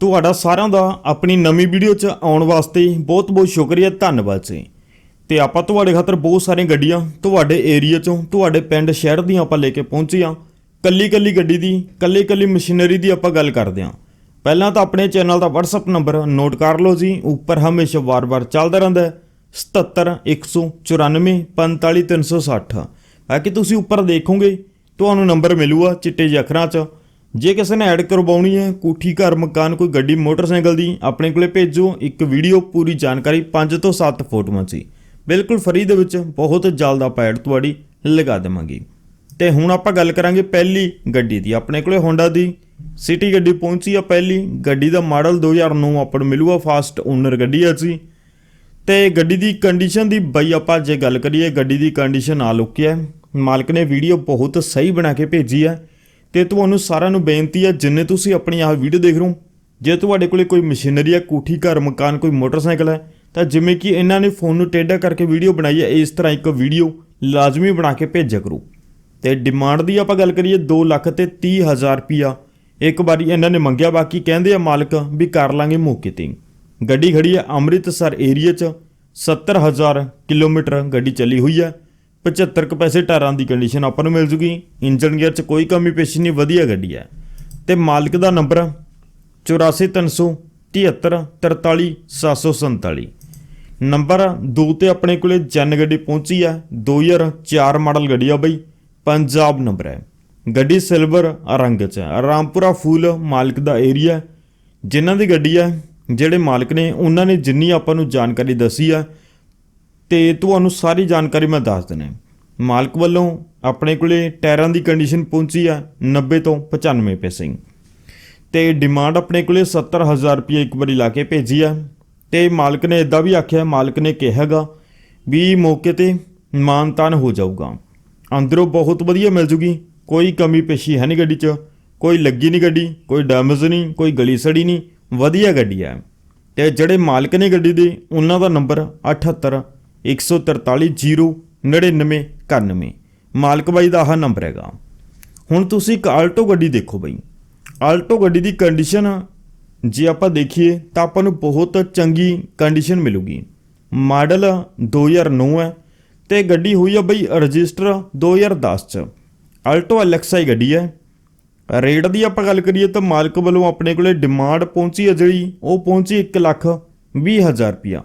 ਤੁਹਾਡਾ ਸਾਰਿਆਂ ਦਾ ਆਪਣੀ ਨਵੀਂ ਵੀਡੀਓ 'ਚ ਆਉਣ ਵਾਸਤੇ ਬਹੁਤ-ਬਹੁਤ ਸ਼ੁਕਰੀਆ, ਧੰਨਵਾਦ ਜੀ। ਤੇ ਆਪਾਂ ਤੁਹਾਡੇ ਖਾਤਰ ਬਹੁਤ ਸਾਰੀਆਂ ਗੱਡੀਆਂ ਤੁਹਾਡੇ ਏਰੀਆ 'ਚੋਂ, ਤੁਹਾਡੇ ਪਿੰਡ, ਸ਼ਹਿਰ ਦੀਆਂ ਆਪਾਂ ਲੈ ਕੇ ਪਹੁੰਚੀਆਂ ਹਾਂ। ਕੱਲੀ-ਕੱਲੀ ਗੱਡੀ ਦੀ, ਕੱਲੀ-ਕੱਲੀ ਮਸ਼ੀਨਰੀ ਦੀ ਆਪਾਂ ਗੱਲ ਕਰਦੇ ਹਾਂ। ਪਹਿਲਾਂ ਤਾਂ ਆਪਣੇ ਚੈਨਲ ਦਾ WhatsApp ਨੰਬਰ ਨੋਟ ਕਰ ਲਓ ਜੀ, ਉੱਪਰ ਹਮੇਸ਼ਾ ਵਾਰ-ਵਾਰ ਚੱਲਦਾ ਰਹਿੰਦਾ ਹੈ। 77 194 45 360 ਬਾਕੀ ਤੁਸੀਂ ਉੱਪਰ ਦੇਖੋਗੇ, ਤੁਹਾਨੂੰ ਨੰਬਰ ਮਿਲੂਗਾ ਚਿੱਟੇ ਜਿਹੇ ਅੱਖਰਾਂ 'ਚ। ਜੇ ਕਿਸੇ ਨੇ ਐਡ ਕਰਵਾਉਣੀ ਹੈ ਕੋਠੀ ਘਰ ਮਕਾਨ ਕੋਈ ਗੱਡੀ ਮੋਟਰਸਾਈਕਲ ਦੀ, ਆਪਣੇ ਕੋਲੇ ਭੇਜੋ। ਇੱਕ ਵੀਡੀਓ ਪੂਰੀ ਜਾਣਕਾਰੀ 5 ਤੋਂ 7 ਫੋਟੋਆਂ 'ਚ ਬਿਲਕੁਲ ਫਰੀ ਦੇ ਵਿੱਚ ਬਹੁਤ ਜਲਦ ਆਪਾਂ ਐਡ ਤੁਹਾਡੀ ਲਗਾ ਦੇਵਾਂਗੇ। ਤੇ ਹੁਣ ਆਪਾਂ ਗੱਲ ਕਰਾਂਗੇ ਪਹਿਲੀ ਗੱਡੀ ਦੀ। ਆਪਣੇ ਕੋਲੇ ਹੋਂਡਾ ਦੀ ਸਿਟੀ ਗੱਡੀ ਪਹੁੰਚੀ ਆ ਪਹਿਲੀ। ਗੱਡੀ ਦਾ ਮਾਡਲ 2009 ਆਪਾਂ ਨੂੰ ਮਿਲੂਗਾ, ਫਾਸਟ ਓਨਰ ਗੱਡੀ ਆ ਜੀ। ਤੇ ਗੱਡੀ ਦੀ ਕੰਡੀਸ਼ਨ ਦੀ ਬਈ ਆਪਾਂ ਜੇ ਗੱਲ ਕਰੀਏ, ਗੱਡੀ ਦੀ ਕੰਡੀਸ਼ਨ ਆ ਲੁੱਕੀ ਹੈ ਮਾਲਕ ਨੇ ਵੀਡੀਓ ਬਹੁਤ ਸਹੀ ਬਣਾ ਕੇ ਭੇਜੀ ਹੈ ਤੇ ਤੁਹਾਨੂੰ ਸਾਰਿਆਂ ਨੂੰ ਬੇਨਤੀ ਹੈ, ਜਿੰਨੇ ਤੁਸੀਂ ਆਪਣੀ ਆਹ ਵੀਡੀਓ ਦੇਖ ਰਹੇ ਹੋ, ਜੇ ਤੁਹਾਡੇ ਕੋਲੇ ਕੋਈ ਮਸ਼ੀਨਰੀ ਹੈ, ਕੋਠੀ, ਘਰ, ਮਕਾਨ, ਕੋਈ ਮੋਟਰਸਾਈਕਲ ਹੈ, ਤਾਂ ਜਿਵੇਂ ਕਿ ਇਹਨਾਂ ਨੇ ਫੋਨ ਨੂੰ ਟੇਢਾ ਕਰਕੇ ਵੀਡੀਓ ਬਣਾਈ ਹੈ, ਇਸ ਤਰ੍ਹਾਂ ਇੱਕ ਵੀਡੀਓ ਲਾਜ਼ਮੀ ਬਣਾ ਕੇ ਭੇਜਿਆ ਕਰੋ। ਤੇ ਡਿਮਾਂਡ ਦੀ ਆਪਾਂ ਗੱਲ ਕਰੀਏ 2 ਲੱਖ ਤੇ 30 ਹਜ਼ਾਰ ਰੁਪਿਆ ਇੱਕ ਵਾਰੀ ਇਹਨਾਂ ਨੇ ਮੰਗਿਆ, ਬਾਕੀ ਕਹਿੰਦੇ ਆ ਮਾਲਕ ਵੀ ਕਰ ਲਾਂਗੇ ਮੌਕੇ ਤੇ ਗੱਡੀ ਖੜੀ ਹੈ ਅੰਮ੍ਰਿਤਸਰ ਏਰੀਆ 'ਚ 70000 ਕਿਲੋਮੀਟਰ ਗੱਡੀ ਚੱਲੀ ਹੋਈ ਹੈ। 75 ਕੁ ਪੈਸੇ ਟਾਇਰਾਂ ਦੀ ਕੰਡੀਸ਼ਨ ਆਪਾਂ ਨੂੰ ਮਿਲ ਜੂਗੀ। ਇੰਜਨ ਗੇਅਰ 'ਚ ਕੋਈ ਕਮੀ ਪੇਸ਼ੀ ਨਹੀਂ, ਵਧੀਆ ਗੱਡੀ ਹੈ। ਤੇ ਮਾਲਕ ਦਾ ਨੰਬਰ 8437 74747 ਨੰਬਰ 2 ਤੇ ਆਪਣੇ ਕੋਲੇ ਜਨ ਗੱਡੀ ਪਹੁੰਚੀ ਹੈ 2004 ਮਾਡਲ ਗੱਡੀ ਆ ਬਈ, ਪੰਜਾਬ ਨੰਬਰ ਹੈ। ਗੱਡੀ ਸਿਲਵਰ ਰੰਗ 'ਚ ਹੈ। ਰਾਮਪੁਰਾ ਫੂਲ ਮਾਲਕ ਦਾ ਏਰੀਆ ਜਿਨ੍ਹਾਂ ਦੀ ਗੱਡੀ ਹੈ, ਜਿਹੜੇ ਮਾਲਕ ਨੇ, ਉਹਨਾਂ ਨੇ ਜਿੰਨੀ ਆਪਾਂ ਨੂੰ ਜਾਣਕਾਰੀ ਦੱਸੀ ਆ ਤੇ ਤੁਹਾਨੂੰ ਸਾਰੀ ਜਾਣਕਾਰੀ ਮੈਂ ਦੱਸ ਦਿੰਦਾ ਮਾਲਕ ਵੱਲੋਂ ਆਪਣੇ ਕੋਲੇ ਟਾਇਰਾਂ ਦੀ ਕੰਡੀਸ਼ਨ ਪਹੁੰਚੀ ਆ 90 ਤੋਂ 95 ਪੈਸੇ। ਤੇ ਡਿਮਾਂਡ ਆਪਣੇ ਕੋਲੇ 70000 ਰੁਪਏ ਇੱਕ ਵਾਰੀ ਲਾ ਕੇ ਭੇਜੀ ਆ। ਤੇ ਮਾਲਕ ਨੇ ਇਦਾਂ ਵੀ ਆਖਿਆ, ਮਾਲਕ ਨੇ ਕਿਹਾਗਾ ਵੀ ਮੌਕੇ ਤੇ ਮਾਨਤਾਨ ਹੋ ਜਾਊਗਾ। ਅੰਦਰੋਂ ਬਹੁਤ ਵਧੀਆ ਮਿਲ ਜੂਗੀ, ਕੋਈ ਕਮੀ ਪੇਸ਼ੀ ਹੈ ਨਹੀਂ ਗੱਡੀ 'ਚ, ਕੋਈ ਲੱਗੀ ਨਹੀਂ ਗੱਡੀ, ਕੋਈ ਡੈਮੇਜ ਨਹੀਂ, ਕੋਈ ਗਲੀ ਸੜੀ ਨਹੀਂ, ਵਧੀਆ ਗੱਡੀ ਹੈ ਤੇ ਜਿਹੜੇ ਮਾਲਕ ਨੇ ਗੱਡੀ ਦੇ, ਉਹਨਾਂ ਦਾ ਨੰਬਰ 78 143 099 91 ਮਾਲਕ ਬਾਈ ਦਾ ਆਹ ਨੰਬਰ ਹੈਗਾ। ਹੁਣ ਤੁਸੀਂ ਇੱਕ ਆਲਟੋ ਗੱਡੀ ਦੇਖੋ ਬਾਈ। ਆਲਟੋ ਗੱਡੀ ਦੀ ਕੰਡੀਸ਼ਨ ਜੇ ਆਪਾਂ ਦੇਖੀਏ ਤਾਂ ਆਪਾਂ ਨੂੰ ਬਹੁਤ ਚੰਗੀ ਕੰਡੀਸ਼ਨ ਮਿਲੂਗੀ। ਮਾਡਲ 2009 ਹੈ ਤੇ ਗੱਡੀ ਹੋਈ ਆ ਬਈ ਰਜਿਸਟਰ 2010 ਚ। ਆਲਟੋ ਐਲਐਕਸਆਈ ਗੱਡੀ ਹੈ। ਰੇਟ ਦੀ ਆਪਾਂ ਗੱਲ ਕਰੀਏ ਤਾਂ ਮਾਲਕ ਵੱਲੋਂ ਆਪਣੇ ਕੋਲੇ ਡਿਮਾਂਡ ਪਹੁੰਚੀ ਹੈ ਜਿਹੜੀ, ਉਹ ਪਹੁੰਚੀ 1 ਲੱਖ 20 ਹਜ਼ਾਰ ਰੁਪਿਆ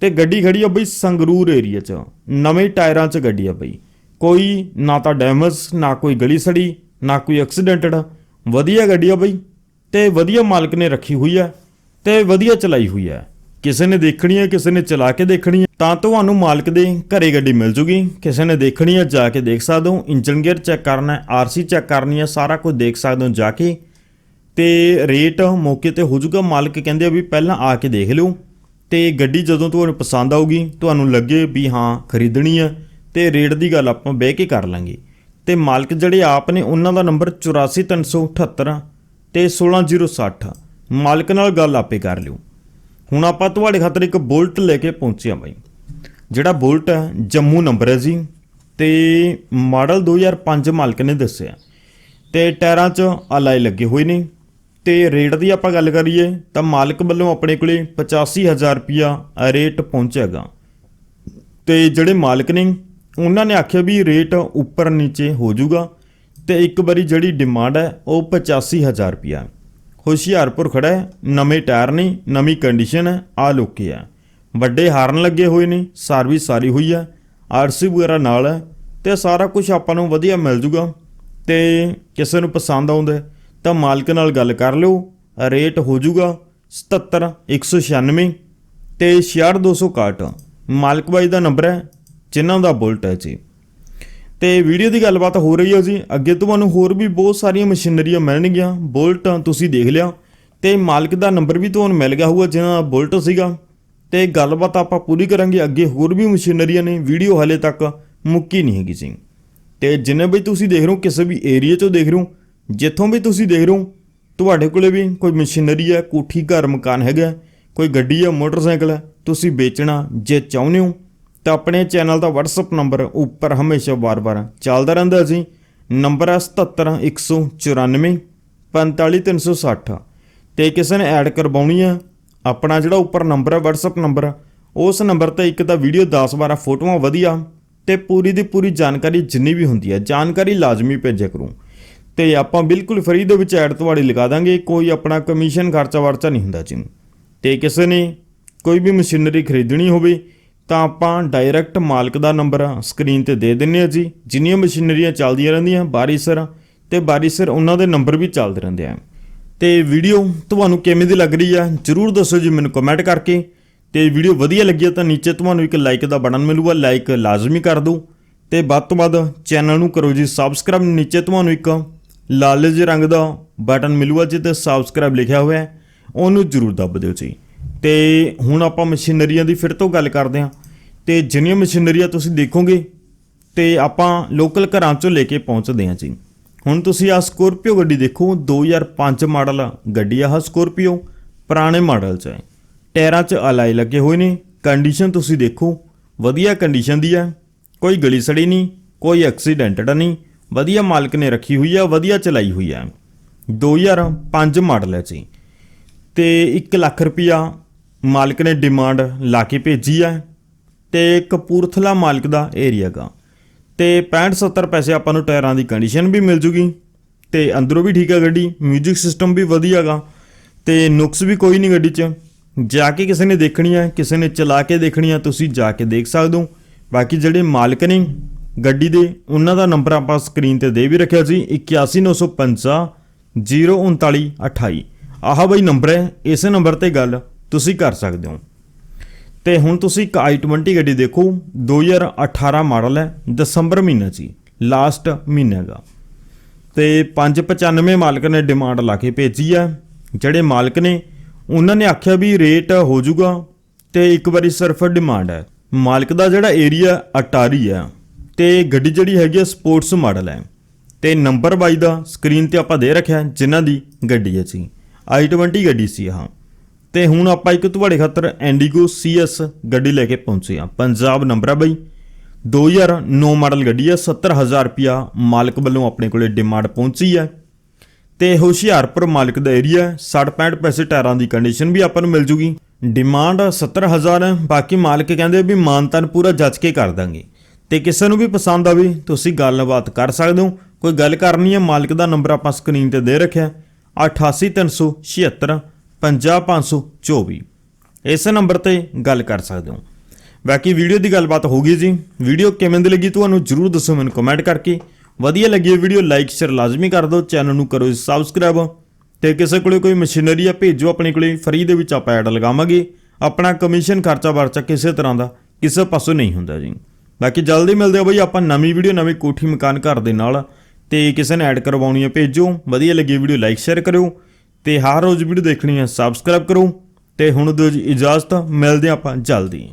ਤੇ ਗੱਡੀ ਖੜੀ ਆ ਬਈ ਸੰਗਰੂਰ ਏਰੀਆ 'ਚ। ਨਵੇਂ ਟਾਇਰਾਂ 'ਚ ਗੱਡੀ ਆ ਬਈ। ਕੋਈ ਨਾ ਤਾਂ ਡੈਮੇਜ ਨਾ ਕੋਈ ਗਲੀ ਸੜੀ, ਨਾ ਕੋਈ ਐਕਸੀਡੈਂਟਡ ਵਧੀਆ ਗੱਡੀ ਆ ਬਈ। ਤੇ ਵਧੀਆ ਮਾਲਕ ਨੇ ਰੱਖੀ ਹੋਈ ਹੈ ਤੇ ਵਧੀਆ ਚਲਾਈ ਹੋਈ ਹੈ ਕਿਸੇ ਨੇ ਦੇਖਣੀ ਹੈ ਕਿਸੇ ਨੇ ਚਲਾ ਕੇ ਦੇਖਣੀ ਹੈ ਤਾਂ ਤੁਹਾਨੂੰ ਮਾਲਕ ਦੇ ਘਰੇ ਗੱਡੀ ਮਿਲ ਜੂਗੀ। ਕਿਸੇ ਨੇ ਦੇਖਣੀ ਹੈ ਜਾ ਕੇ ਦੇਖ ਸਕਦੇ ਹੋ। ਇੰਜਨ ਗੇਅਰ ਚੈੱਕ ਕਰਨਾ ਹੈ ਆਰਸੀ ਚੈੱਕ ਕਰਨੀ ਹੈ ਸਾਰਾ ਕੁਝ ਦੇਖ ਸਕਦੇ ਹੋ ਜਾ ਕੇ। ਤੇ ਰੇਟ ਮੌਕੇ ਤੇ ਹੋ ਜੂਗਾ। ਮਾਲਕ ਕਹਿੰਦੇ ਆ ਵੀ ਪਹਿਲਾਂ ਆ ਕੇ ਦੇਖ ਲਿਓ। ਤੇ ਗੱਡੀ ਜਦੋਂ ਤੁਹਾਨੂੰ ਪਸੰਦ ਆਊਗੀ, ਤੁਹਾਨੂੰ ਲੱਗੇ ਵੀ ਹਾਂ, ਖਰੀਦਣੀ ਹੈ ਤੇ ਰੇਟ ਦੀ ਗੱਲ ਆਪਾਂ ਬਹਿ ਕੇ ਕਰ ਲਾਂਗੇ। ਤੇ ਮਾਲਕ ਜਿਹੜੇ ਆਪ ਨੇ, ਉਹਨਾਂ ਦਾ ਨੰਬਰ 84378 ਤੇ 16060 ਮਾਲਕ ਨਾਲ ਗੱਲ ਆਪੇ ਕਰ ਲਿਓ। ਹੁਣ ਆਪਾਂ ਤੁਹਾਡੇ ਖਾਤਰ ਇੱਕ ਬੁਲਟ ਲੈ ਕੇ ਪਹੁੰਚੇ ਹਾਂ ਬਾਈ। ਜਿਹੜਾ ਬੁਲਟ ਹੈ ਜੰਮੂ ਨੰਬਰ ਹੈ ਜੀ। ਤੇ ਮਾਡਲ 2005 ਮਾਲਕ ਨੇ ਦੱਸਿਆ। ਤੇ ਟਾਇਰਾਂ 'ਚ ਅਲਾਈ ਲੱਗੇ ਹੋਏ ਨੇ। ਤੇ ਰੇਟ ਦੀ ਆਪਾਂ ਗੱਲ ਕਰੀਏ ਤਾਂ ਮਾਲਕ ਵੱਲੋਂ ਆਪਣੇ ਕੋਲੇ 85000 ਰੁਪਿਆ ਰੇਟ ਪਹੁੰਚੇਗਾ ਤੇ ਜਿਹੜੇ ਮਾਲਕ ਨੇ, ਉਹਨਾਂ ਨੇ ਆਖਿਆ ਵੀ ਰੇਟ ਉੱਪਰ ਨੀਚੇ ਹੋ ਜਾਊਗਾ ਤੇ ਇੱਕ ਵਾਰੀ ਜਿਹੜੀ ਡਿਮਾਂਡ ਹੈ, ਉਹ 85000 ਰੁਪਿਆ ਹੁਸ਼ਿਆਰਪੁਰ ਖੜਾ ਹੈ, ਨਵੇਂ ਟਾਇਰ ਨੇ, ਨਵੀਂ ਕੰਡੀਸ਼ਨ ਹੈ ਆ ਲੋਕੇ ਹੈ। ਵੱਡੇ ਹਾਰਨ ਲੱਗੇ ਹੋਏ ਨੇ ਸਰਵਿਸ ਸਾਰੀ ਹੋਈ ਹੈ ਆਰਸੀ ਵਗੈਰਾ ਨਾਲ ਹੈ, ਤੇ ਸਾਰਾ ਕੁਝ ਆਪਾਂ ਨੂੰ ਵਧੀਆ ਮਿਲ ਜੂਗਾ ਤੇ ਕਿਸੇ ਨੂੰ ਪਸੰਦ ਆਉਂਦਾ ਤਾਂ ਮਾਲਕ ਨਾਲ ਗੱਲ ਕਰ ਲਿਓ। ਰੇਟ ਹੋ ਜਾਊਗਾ 77 196 ਤੇ 66261 ਮਾਲਕ ਬਾਈ ਦਾ ਨੰਬਰ ਹੈ, ਜਿਨ੍ਹਾਂ ਦਾ ਬੁਲਟ ਹੈ ਜੀ। ਤੇ ਵੀਡੀਓ ਦੀ ਗੱਲਬਾਤ ਹੋ ਰਹੀ ਹੈ ਜੀ। ਅੱਗੇ ਤੁਹਾਨੂੰ ਹੋਰ ਵੀ ਬਹੁਤ ਸਾਰੀਆਂ ਮਸ਼ੀਨਰੀਆਂ ਮਿਲਣਗੀਆਂ। ਬੁਲਟ ਤੁਸੀਂ ਦੇਖ ਲਿਆ। ਤੇ ਮਾਲਕ ਦਾ ਨੰਬਰ ਵੀ ਤੁਹਾਨੂੰ ਮਿਲ ਗਿਆ ਹੋਊਗਾ ਜਿਹਨਾਂ ਦਾ ਬੁਲਟ ਸੀਗਾ। ਤੇ ਗੱਲਬਾਤ ਆਪਾਂ ਪੂਰੀ ਕਰਾਂਗੇ। ਅੱਗੇ ਹੋਰ ਵੀ ਮਸ਼ੀਨਰੀਆਂ ਨੇ, ਵੀਡੀਓ ਹਲੇ ਤੱਕ ਮੁੱਕੀ ਨਹੀਂ ਹੈਗੀ ਜੀ। ਤੇ ਜਿੰਨੇ ਵੀ ਤੁਸੀਂ ਦੇਖ ਰਹੇ ਹੋ, ਕਿਸੇ ਵੀ ਏਰੀਆ 'ਚੋਂ ਦੇਖ ਰਹੇ ਹੋ ਜਿੱਥੋਂ ਵੀ ਤੁਸੀਂ ਦੇਖ ਰਹੇ ਹੋ, ਤੁਹਾਡੇ ਕੋਲੇ ਵੀ ਕੋਈ ਮਸ਼ੀਨਰੀ ਹੈ, ਕੋਠੀ, ਘਰ, ਮਕਾਨ ਹੈਗਾ ਕੋਈ ਗੱਡੀ ਹੈ, ਮੋਟਰਸਾਈਕਲ ਹੈ, ਤੁਸੀਂ ਵੇਚਣਾ ਜੇ ਚਾਹੁੰਦੇ ਹੋ, ਤਾਂ ਆਪਣੇ ਚੈਨਲ ਦਾ WhatsApp ਨੰਬਰ ਉੱਪਰ ਹਮੇਸ਼ਾ ਵਾਰ-ਵਾਰ ਚੱਲਦਾ ਰਹਿੰਦਾ ਸੀ ਨੰਬਰ ਹੈ 77 194 45360 ਤੇ ਕਿਸੇ ਨੇ ਐਡ ਕਰਵਾਉਣੀ ਹੈ, ਆਪਣਾ ਜਿਹੜਾ ਉੱਪਰ ਨੰਬਰ ਹੈ, WhatsApp ਨੰਬਰ, ਉਸ ਨੰਬਰ ਤੇ ਇੱਕ ਤਾਂ ਵੀਡੀਓ 10-12 ਫੋਟੋਆਂ ਵਧੀਆ ਤੇ ਪੂਰੀ ਦੀ ਪੂਰੀ ਜਾਣਕਾਰੀ ਜਿੰਨੀ ਵੀ ਹੁੰਦੀ ਹੈ, ਜਾਣਕਾਰੀ ਲਾਜ਼ਮੀ ਭੇਜਿਆ ਕਰੋ। ਤੇ ਆਪਾਂ ਬਿਲਕੁਲ ਫ੍ਰੀ ਦੇ ਵਿੱਚ ਐਡ ਤੁਹਾਡੀ ਲਗਾ ਦਾਂਗੇ, ਕੋਈ ਆਪਣਾ ਕਮਿਸ਼ਨ ਖਰਚਾ ਵਰਚਾ ਨਹੀਂ ਹੁੰਦਾ ਜੀ। ਤੇ ਕਿਸੇ ਨੇ ਕੋਈ ਵੀ ਮਸ਼ੀਨਰੀ ਖਰੀਦਣੀ ਹੋਵੇ, ਤਾਂ ਆਪਾਂ ਡਾਇਰੈਕਟ ਮਾਲਕ ਦਾ ਨੰਬਰ ਸਕਰੀਨ ਤੇ ਦੇ ਦਿੰਨੇ ਆ ਜੀ। ਜਿੰਨੀਆਂ ਮਸ਼ੀਨਰੀਆਂ ਚੱਲਦੀਆਂ ਰਹਿੰਦੀਆਂ, ਬਾਰੀ ਸਿਰ ਤੇ ਬਾਰੀ ਸਿਰ ਉਹਨਾਂ ਦੇ ਨੰਬਰ ਵੀ ਚੱਲਦੇ ਰਹਿੰਦੇ ਆ। ਤੇ ਵੀਡੀਓ ਤੁਹਾਨੂੰ ਕਿਵੇਂ ਦੀ ਲੱਗ ਰਹੀ ਆ, ਜਰੂਰ ਦੱਸੋ ਜੀ ਮੈਨੂੰ ਕਮੈਂਟ ਕਰਕੇ। ਤੇ ਵੀਡੀਓ ਵਧੀਆ ਲੱਗੀ ਆ ਤਾਂ ਨੀਚੇ ਤੁਹਾਨੂੰ ਇੱਕ ਲਾਈਕ ਦਾ ਬਟਨ ਮਿਲੂਗਾ ਲਾਈਕ ਲਾਜ਼ਮੀ ਕਰ ਦਿਓ। ਤੇ ਵੱਧ ਤੋਂ ਵੱਧ ਚੈਨਲ ਨੂੰ ਕਰੋ ਜੀ ਸਬਸਕ੍ਰਾਈਬ ਨੀਚੇ ਤੁਹਾਨੂੰ ਇੱਕ ਲਾਲ ਰੰਗ ਦਾ ਬਟਨ ਮਿਲੂਗਾ ਜਿੱਤੇ ਸਬਸਕ੍ਰਾਈਬ ਲਿਖਿਆ ਹੋਇਆ ਹੈ, ਉਹਨੂੰ ਜਰੂਰ ਦੱਬ ਦਿਓ ਜੀ। ਤੇ ਹੁਣ ਆਪਾਂ ਮਸ਼ੀਨਰੀਆਂ ਦੀ ਫਿਰ ਤੋਂ ਗੱਲ ਕਰਦੇ ਹਾਂ। ਤੇ ਜਿੰਨੀਆਂ ਮਸ਼ੀਨਰੀਆਂ ਤੁਸੀਂ ਦੇਖੋਗੇ, ਤੇ ਆਪਾਂ ਲੋਕਲ ਘਰਾਂ ਚੋਂ ਲੈ ਕੇ ਪਹੁੰਚਦੇ ਹਾਂ ਜੀ। ਹੁਣ ਤੁਸੀਂ ਆ ਸਕੋਰਪੀਓ ਗੱਡੀ ਦੇਖੋ 2005 ਮਾਡਲ ਗੱਡੀ ਆ ਸਕੋਰਪੀਓ ਪੁਰਾਣੇ ਮਾਡਲ ਚ ਹੈ। ਟਾਇਰਾਂ 'ਚ ਅਲਾਈ ਲੱਗੇ ਹੋਏ ਨੇ ਕੰਡੀਸ਼ਨ ਤੁਸੀਂ ਦੇਖੋ, ਵਧੀਆ ਕੰਡੀਸ਼ਨ ਦੀ ਹੈ। ਕੋਈ ਗਲੀ ਸੜੀ ਨਹੀਂ, ਕੋਈ ਐਕਸੀਡੈਂਟਡ ਨਹੀਂ। ਵਧੀਆ ਮਾਲਕ ਨੇ ਰੱਖੀ ਹੋਈ ਆ, ਵਧੀਆ ਚਲਾਈ ਹੋਈ ਆ। 2005 ਮਾਡਲ ਹੈ ਜੀ। ਤੇ 1 ਲੱਖ ਰੁਪਿਆ ਮਾਲਕ ਨੇ ਡਿਮਾਂਡ ਲਾ ਕੇ ਭੇਜੀ ਹੈ ਤੇ ਕਪੂਰਥਲਾ ਮਾਲਕ ਦਾ ਏਰੀਆ ਗਾ। ਤੇ 65 70 ਪੈਸੇ ਆਪਾਂ ਨੂੰ ਟਾਇਰਾਂ ਦੀ ਕੰਡੀਸ਼ਨ ਵੀ ਮਿਲ ਜੂਗੀ ਤੇ ਅੰਦਰੋਂ ਵੀ ਠੀਕ ਆ ਗੱਡੀ 뮤직 ਸਿਸਟਮ ਵੀ ਵਧੀਆ ਗਾ। ਤੇ ਨੁਕਸ ਵੀ ਕੋਈ ਨਹੀਂ ਗੱਡੀ 'ਚ। ਜਾ ਕੇ ਕਿਸੇ ਨੇ ਦੇਖਣੀ ਹੈ ਕਿਸੇ ਨੇ ਚਲਾ ਕੇ ਦੇਖਣੀ ਹੈ ਤੁਸੀਂ ਜਾ ਕੇ ਦੇਖ ਸਕਦੇ ਹੋ। ਬਾਕੀ ਜਿਹੜੇ ਮਾਲਕ ਨੇ ਗੱਡੀ ਦੇ ਉਹਨਾਂ ਦਾ ਨੰਬਰ ਆਪਾਂ ਸਕਰੀਨ ਤੇ ਦੇ ਵੀ ਰੱਖਿਆ ਸੀ 81950 03928 ਆਹ ਬਈ ਨੰਬਰ ਹੈ, ਇਸੇ ਨੰਬਰ ਤੇ ਗੱਲ ਤੁਸੀਂ ਕਰ ਸਕਦੇ ਹੋ। ਤੇ ਹੁਣ ਤੁਸੀਂ ਇੱਕ i20 ਗੱਡੀ ਦੇਖੋ 2018 ਮਾਡਲ ਹੈ, ਦਸੰਬਰ ਮਹੀਨਾ 'ਚ ਹੀ ਲਾਸਟ ਮਹੀਨਾ ਦਾ ਤੇ 595 ਮਾਲਕ ਨੇ ਡਿਮਾਂਡ ਲਾ ਕੇ ਭੇਜੀ ਆ ਜਿਹੜੇ ਮਾਲਕ ਨੇ, ਉਹਨਾਂ ਨੇ ਆਖਿਆ ਵੀ ਰੇਟ ਹੋ ਜਾਊਗਾ ਤੇ ਇੱਕ ਵਾਰੀ ਸਿਰਫ ਡਿਮਾਂਡ ਹੈ। ਮਾਲਕ ਦਾ ਜਿਹੜਾ ਏਰੀਆ ਅਟਾਰੀ ਆ ਤੇ ਗੱਡੀ ਜਿਹੜੀ ਹੈਗੀ ਆ ਸਪੋਰਟਸ ਮਾਡਲ ਹੈ। ਤੇ ਨੰਬਰ 22 ਦਾ ਸਕਰੀਨ ਤੇ ਆਪਾਂ ਦੇ ਰੱਖਿਆ ਜਿਨ੍ਹਾਂ ਦੀ ਗੱਡੀ ਹੈ ਸੀ i20 ਗੱਡੀ ਸੀ ਹਾਂ ਤੇ ਹੁਣ ਆਪਾਂ ਇੱਕ ਤੁਹਾਡੇ ਖਾਤਰ ਐਂਡੀਗੋ CS ਗੱਡੀ ਲੈ ਕੇ ਪਹੁੰਚੇ ਆ ਪੰਜਾਬ ਨੰਬਰ ਆ ਬਈ। 2009 ਮਾਡਲ ਗੱਡੀ ਆ 70000 ਰੁਪਿਆ ਮਾਲਕ ਵੱਲੋਂ ਆਪਣੇ ਕੋਲੇ ਡਿਮਾਂਡ ਪਹੁੰਚੀ ਹੈ। ਤੇ ਹੁਸ਼ਿਆਰਪੁਰ ਮਾਲਕ ਦਾ ਏਰੀਆ 60-65 ਪੈਸੇ ਟਾਇਰਾਂ ਦੀ ਕੰਡੀਸ਼ਨ ਵੀ ਆਪਾਂ ਨੂੰ ਮਿਲ ਜੂਗੀ। ਡਿਮਾਂਡ 70000 ਹੈ, ਬਾਕੀ ਮਾਲਕ ਕਹਿੰਦੇ ਵੀ ਮਾਨਤਨ ਪੂਰਾ ਜੱਜ ਕੇ ਕਰ ਦਾਂਗੇ। ਤੇ ਕਿਸੇ ਨੂੰ ਵੀ ਪਸੰਦ ਆਵੇ, ਤੁਸੀਂ ਗੱਲਬਾਤ ਕਰ ਸਕਦੇ ਹੋ। ਕੋਈ ਗੱਲ ਕਰਨੀ ਹੈ, ਮਾਲਕ ਦਾ ਨੰਬਰ ਆਪਾਂ ਸਕਰੀਨ ਤੇ ਦੇ ਰੱਖਿਆ 88376 50524 ਇਸ ਨੰਬਰ ਤੇ ਗੱਲ ਕਰ ਸਕਦੇ ਹੋ। ਬਾਕੀ ਵੀਡੀਓ ਦੀ ਗੱਲਬਾਤ ਹੋ ਗਈ ਜੀ। ਵੀਡੀਓ ਕਿਵੇਂ ਦੀ ਲੱਗੀ ਤੁਹਾਨੂੰ ਜਰੂਰ ਦੱਸੋ ਮੈਨੂੰ ਕਮੈਂਟ ਕਰਕੇ। ਵਧੀਆ ਲੱਗੀ ਹੈ ਵੀਡੀਓ ਲਾਈਕ ਸ਼ੇਅਰ ਲਾਜ਼ਮੀ ਕਰ ਦਿਓ। ਚੈਨਲ ਨੂੰ ਕਰੋ ਸਬਸਕ੍ਰਾਈਬ ਤੇ ਕਿਸੇ ਕੋਲੇ ਕੋਈ ਮਸ਼ੀਨਰੀ ਆ, ਭੇਜੋ ਆਪਣੇ ਕੋਲੇ। ਫਰੀ ਦੇ ਵਿੱਚ ਆਪਾਂ ਐਡ ਲਗਾਵਾਂਗੇ। ਆਪਣਾ ਕਮਿਸ਼ਨ ਖਰਚਾ ਵਰਚਾ ਕਿਸੇ ਤਰ੍ਹਾਂ ਦਾ ਕਿਸੇ ਪਾਸੋਂ ਨਹੀਂ ਹੁੰਦਾ ਜੀ। ਬਾਕੀ ਜਲਦੀ ਮਿਲਦੇ ਆ ਬਈ, ਆਪਾਂ ਨਵੀਂ ਵੀਡੀਓ, ਨਵੀਂ ਕੋਠੀ ਮਕਾਨ ਘਰ ਦੇ ਨਾਲ। ਤੇ ਕਿਸੇ ਨੇ ਐਡ ਕਰਵਾਉਣੀ ਹੈ, ਭੇਜੋ। ਵਧੀਆ ਲੱਗੀ ਵੀਡੀਓ ਲਾਈਕ ਸ਼ੇਅਰ ਕਰਿਓ। ਤੇ ਹਰ ਰੋਜ਼ ਵੀਡੀਓ ਦੇਖਣੀ ਹੈ ਸਬਸਕ੍ਰਾਈਬ ਕਰੋ। ਤੇ ਹੁਣ ਦਿਓ ਜੀ ਇਜਾਜ਼ਤ, ਮਿਲਦੇ ਹਾਂ ਆਪਾਂ ਜਲਦੀ।